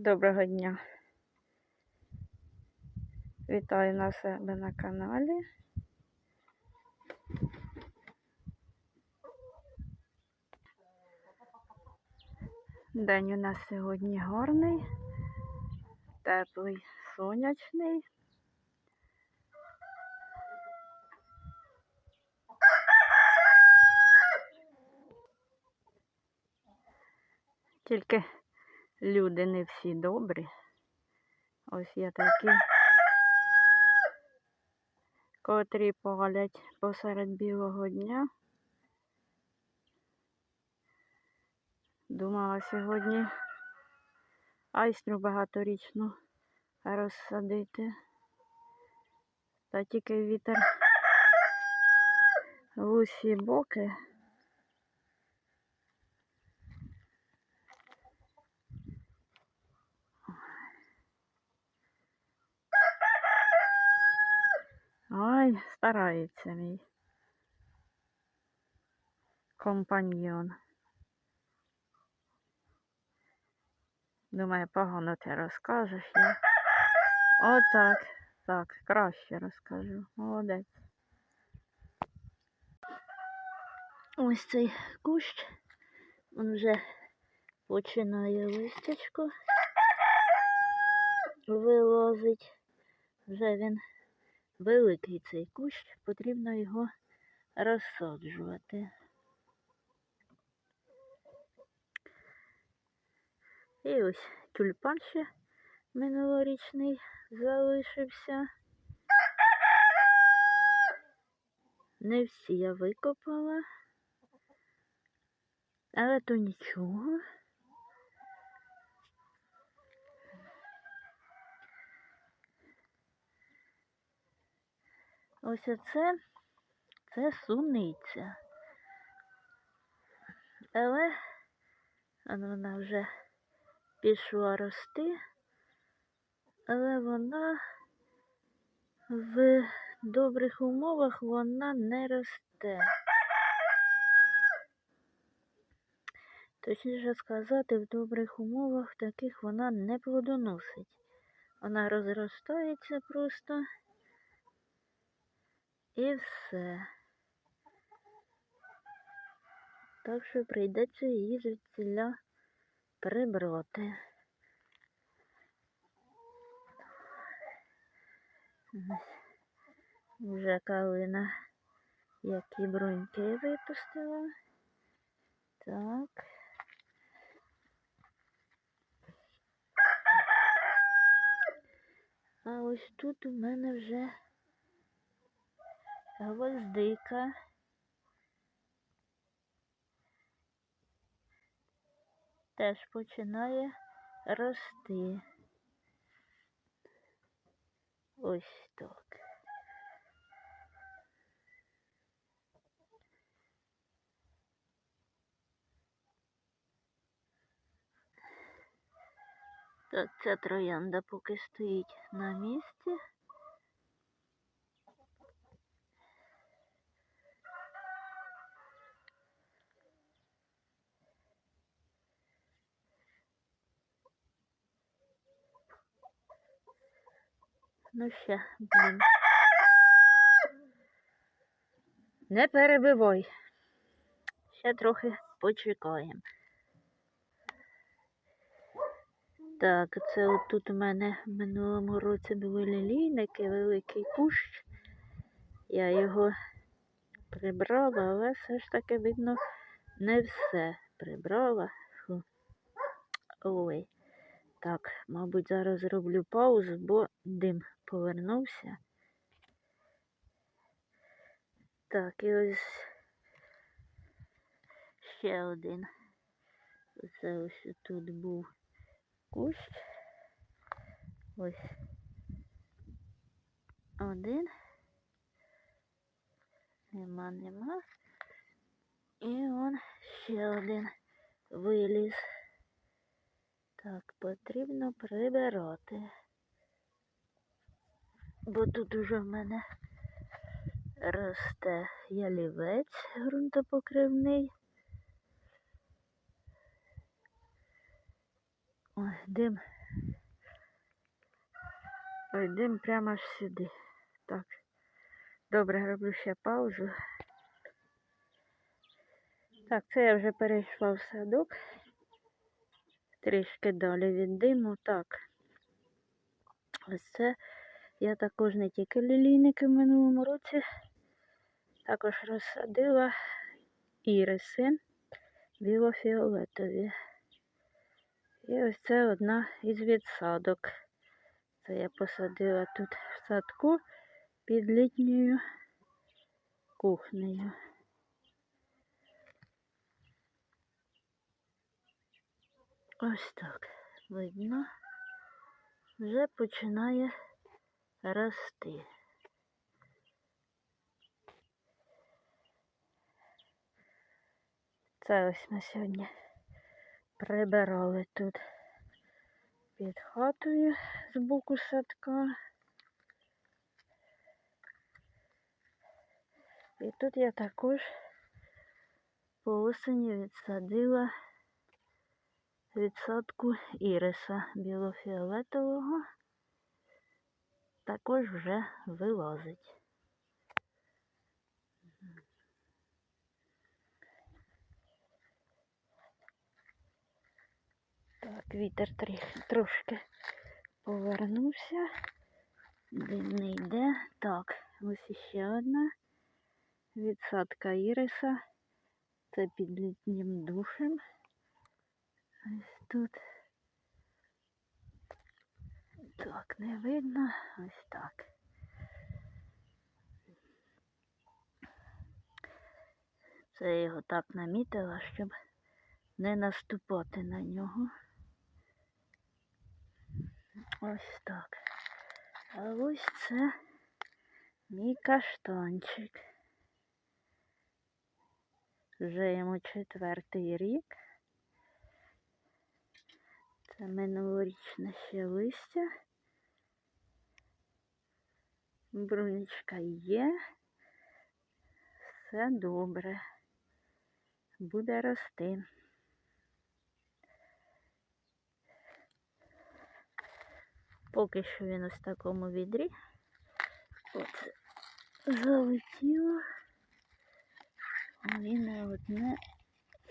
Доброго дня. Вітаю на себе на каналі. День у нас сьогодні гарний, теплий, сонячний. Тільки люди не всі добрі. Ось є такі, котрі палять посеред білого дня. Думала сьогодні айстру багаторічну розсадити. Та тільки вітер в усі боки. Ой, старається мій компаньйон. Думаю, погано ти розкажеш. Я... Отак. Так, краще розкажу. Молодець. Ось цей кущ. Він вже починає листячко вилазить. Вже він великий цей кущ, потрібно його розсаджувати. І ось тюльпан ще минулорічний залишився. Не всі я викопала, але то нічого. Ось оце це суниця. Але вона вже пішла рости, але вона в добрих умовах вона не росте. Точніше сказати, в добрих умовах таких вона не плодоносить. Вона розростається просто і все. Так що прийдеться її звідсіля прибрати. Вже калина, які бруньки випустила. Так. А ось тут у мене вже гвоздика. Теж починає рости. Ось так. Так, ця троянда поки стоїть на місці. Ну ще, блін. Не перебивай. Ще трохи почекаємо. Так, це от тут у мене в минулому році були лілійники, великий кущ. Я його прибрала, але все ж таки, видно, не все прибрала. Фу. Ой. Так, мабуть, зараз зроблю паузу, бо дим повернувся. Так, і ось ще один. Це ось тут був кущ. Ось один. Нема, нема. І он ще один виліз. Так, потрібно прибирати. Бо тут уже в мене росте ялівець ґрунтопокривний. Ой, дим Пойдемо прямо аж сюди. Так. Добре, роблю ще паузу. Так, це я вже перейшла в садок. Трішки далі від диму. Так. Ось це я також не тільки лілійники в минулому році, також розсадила іриси білофіолетові. І ось це одна із відсадок. Це я посадила тут в садку під літньою кухнею. Ось так видно. Вже починає рости. Це ось ми сьогодні прибирали тут під хатою з боку садка. І тут я також по осені відсадила відсадку іриса білофіолетового. Також вже вилазить. Так, вітер трошки повернувся. Дим не йде. Так, ось іще одна відсадка іриса. Це під літнім душем. Ось тут. Так, не видно. Ось так. Це я його так намітила, щоб не наступати на нього. Ось так. А ось це мій каштанчик. Вже йому четвертий рік. Це минулорічне ще листя. Брунічка є. Все добре. Буде рости. Поки що він ось в такому відрі. Оце залетіло. Він не одне.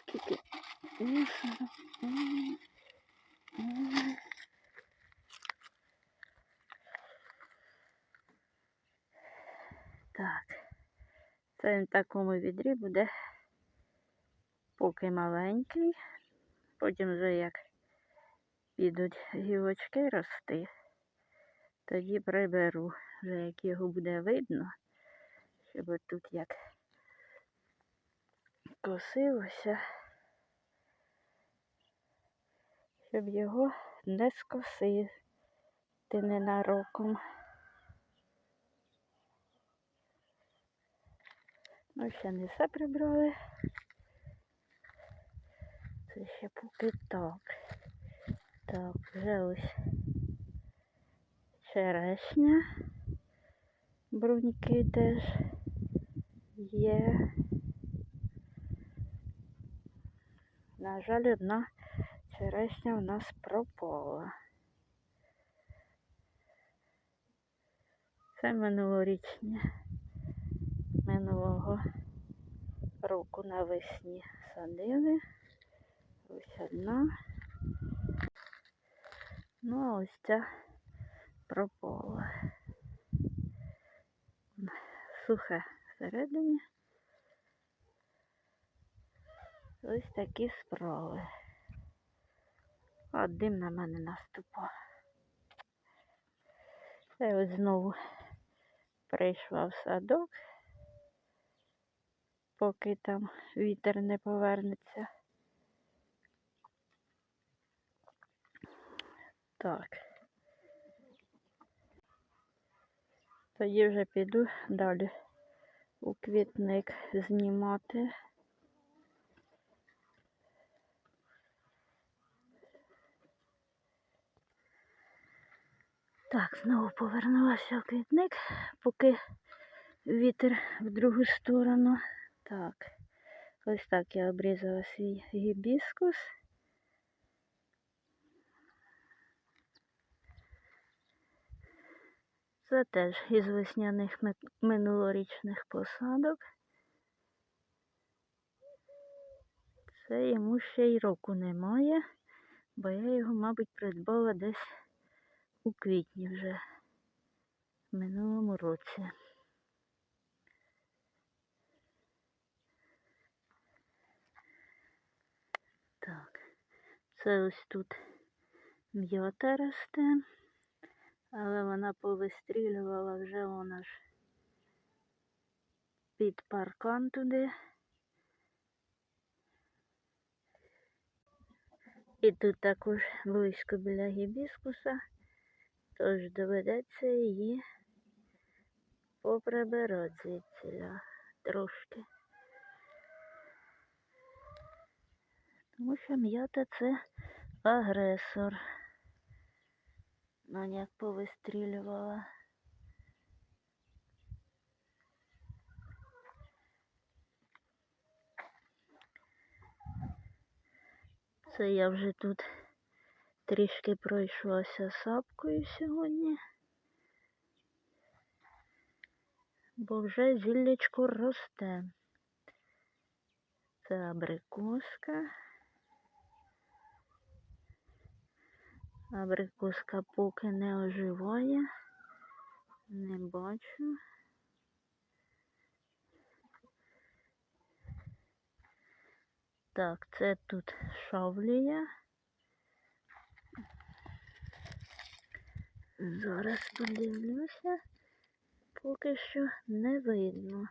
Скільки? Вісім. Так. Це в такому відрі буде поки маленький. Потім вже як підуть гілочки рости, тоді приберу, вже як його буде видно, щоб тут як косилося, щоб його не скосити ненароком. Ну, ще не все прибрали. Це ще поки так. Так, вже ось черешня. Бруньки теж є. На жаль, одна черешня у нас пропала. Це минулорічні минулого року навесні садили. Ось одна. Ну, а ось ця пропала. Сухе всередині. Ось такі справи. А дим на мене наступав. Це ось знову прийшла в садок, поки там вітер не повернеться. Так. Тоді вже піду далі у квітник знімати. Так, знову повернулася в квітник, поки вітер в другу сторону. Так, ось так я обрізала свій гібіскус. Це теж із весняних минулорічних посадок. Це йому ще й року немає, бо я його, мабуть, придбала десь у квітні вже в минулому році. Так, це ось тут м'ята росте, але вона повистрілювала вже вона ж під паркан туди. І тут також близько біля гібіскуса, тож доведеться її поприбирати звідсіля трошки. Тому що м'ята це агресор. Ну, як повистрілювала. Це я вже тут трішки пройшлася сапкою сьогодні. Бо вже зіллячко росте. Це абрикоска. Абрикоска поки не оживає. Не бачу. Так, це тут шавлія. Зараз подивлюся. Поки що не видно.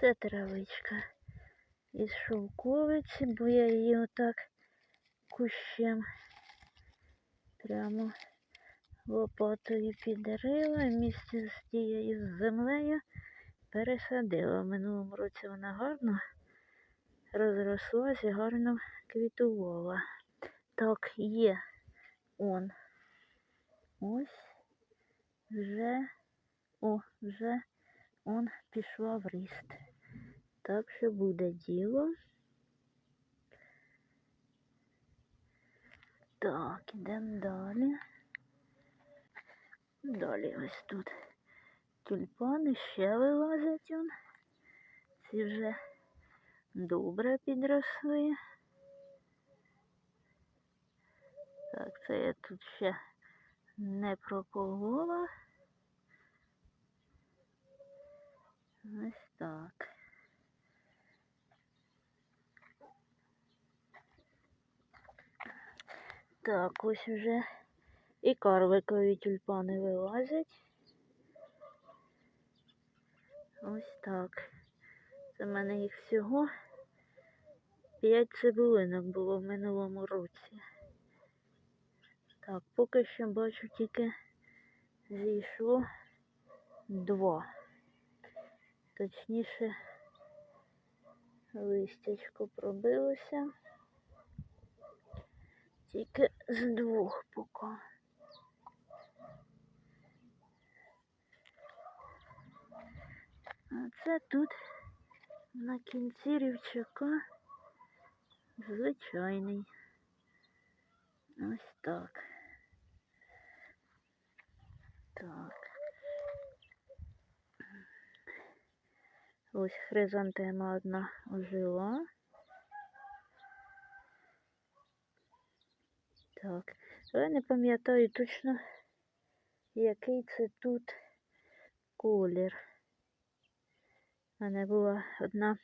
Це травичка із шовковиці, бо я її отак кущем прямо лопатою підрила і місце з тією землею пересадила. Минулому році вона гарно розрослась і гарно квітувала. Так, є он. Ось вже, о, вже он пішла в ріст. Так що буде діло. Так, ідемо далі. Далі ось тут тюльпани ще вилазять он. Ці вже добре підросли. Так, це я тут ще не прополола. Ось так. Так, ось вже і карликові тюльпани вилазять. Ось так. Це в мене їх всього п'ять цибулинок було в минулому році. Так, поки що бачу тільки зійшло два. Точніше, листячко пробилося. Тільки з двох поки. А це тут на кінці рівчака звичайний. Ось так. Так. Ось хризантема одна ожила. Так. Я не пам'ятаю точно, який це тут колір. У мене була одна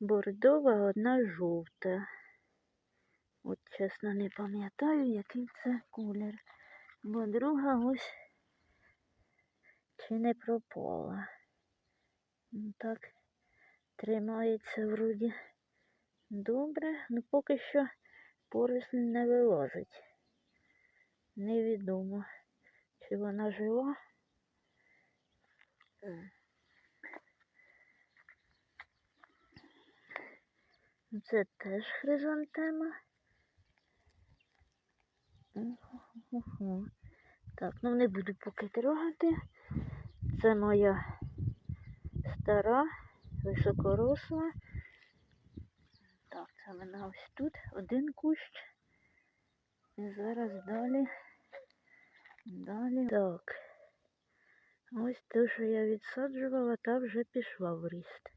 бордова, одна жовта. От чесно не пам'ятаю, який це колір. Бо друга ось чи не пропала. Ну так, тримається вроді добре, ну поки що поросль не вилазить. Невідомо, чи вона жива. Це теж хризантема. Так, ну не буду поки трогати. Це моя стара, високоросла. Так, вона ось тут, один кущ. І зараз далі. Далі. Так. Ось те, що я відсаджувала, та вже пішла в ріст.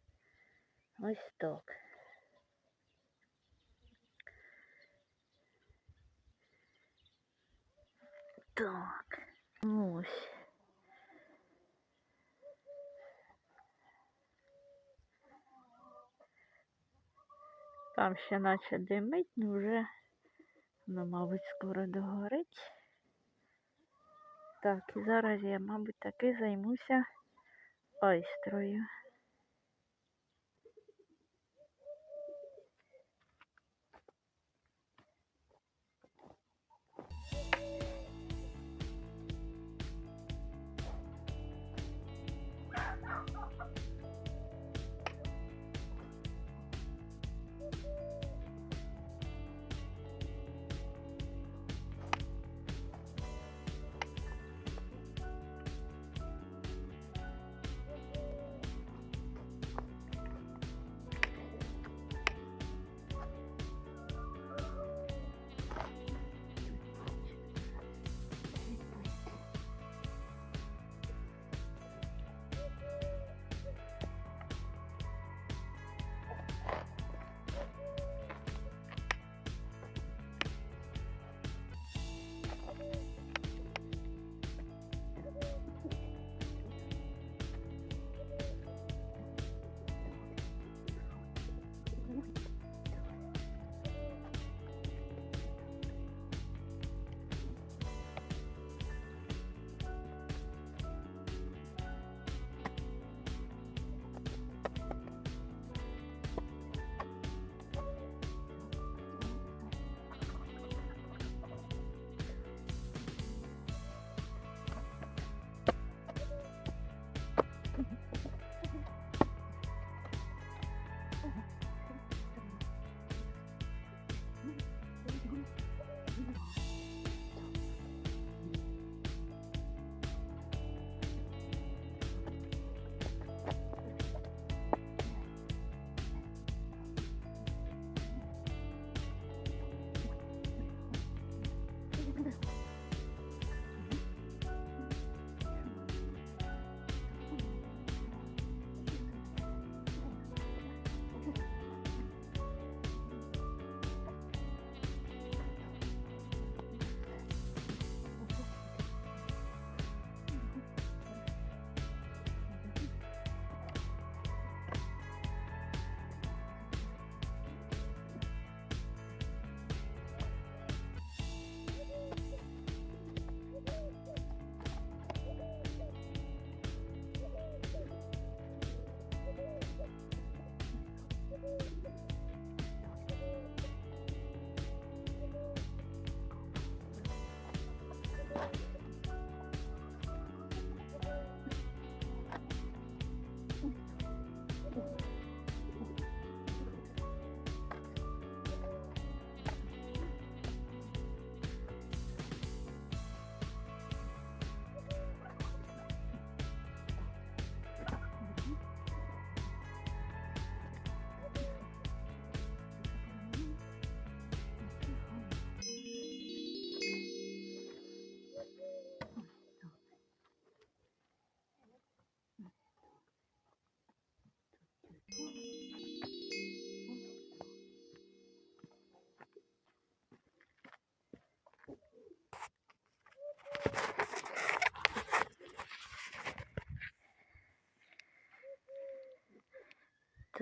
Ось так. Так. Ось. Там ще наче димить, ну вже, ну, мабуть, скоро догорить. Так, і зараз я, мабуть, таки займуся ойстрою.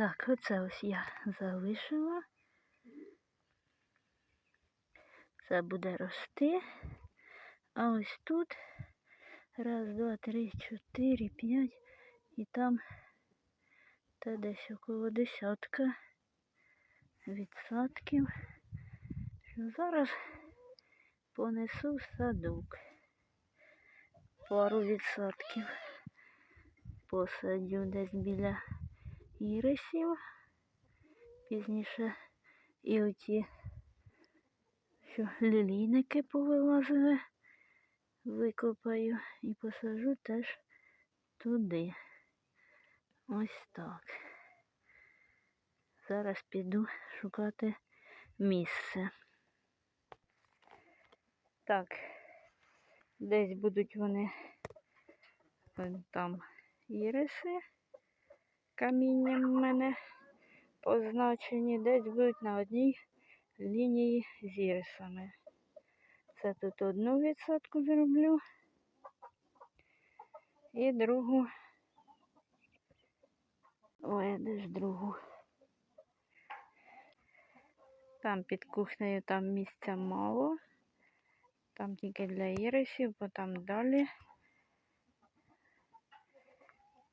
Так, оце ось я залишила. Це буде рости. А ось тут раз, два, три, чотири, п'ять. І там та десь около десятка відсадків. Зараз понесу в садок. Пару відсадків посадю десь біля ірисів. Пізніше і оті, що лілійники повилазили, викопаю і посажу теж туди. Ось так. Зараз піду шукати місце. Так. Десь будуть вони там іриси. Камінням в мене позначені. Десь будуть на одній лінії з ірисами. Це тут одну відсотку зроблю. І другу. Ой, де ж другу? Там під кухнею там місця мало. Там тільки для ірисів, бо там далі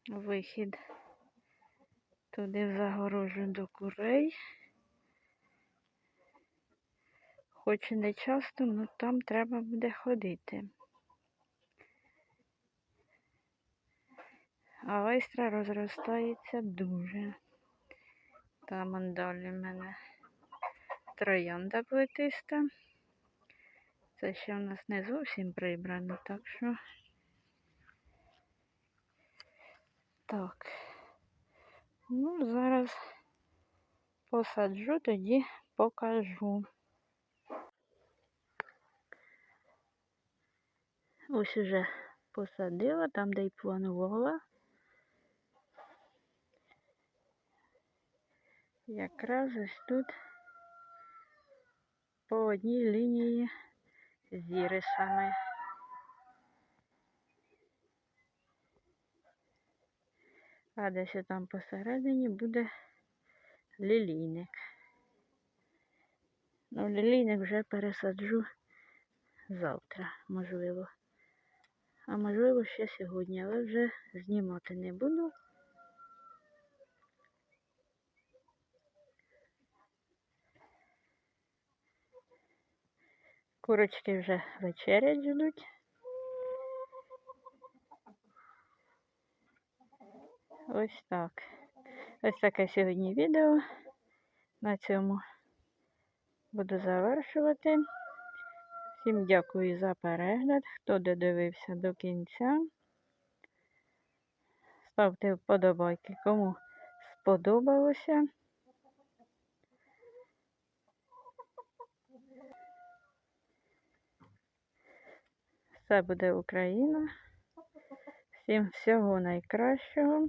вихід туди в загорожу до курей. Хоч і не часто, але там треба буде ходити. А вайстра розростається дуже. Там далі в мене троянда плетиста. Це ще в нас не зовсім прибрано, так що. Так. Ну, зараз посаджу, тоді покажу. Ось уже посадила там, де й планувала. Якраз ось тут по одній лінії з ірисами. А десь там посередині буде лілійник. Ну, лілійник вже пересаджу завтра, можливо. А можливо ще сьогодні, але вже знімати не буду. Курочки вже вечерять ждуть. Ось так. Ось таке сьогодні відео. На цьому буду завершувати. Всім дякую за перегляд. Хто додивився до кінця. Ставте вподобайки, кому сподобалося. Все буде Україна. Всім всього найкращого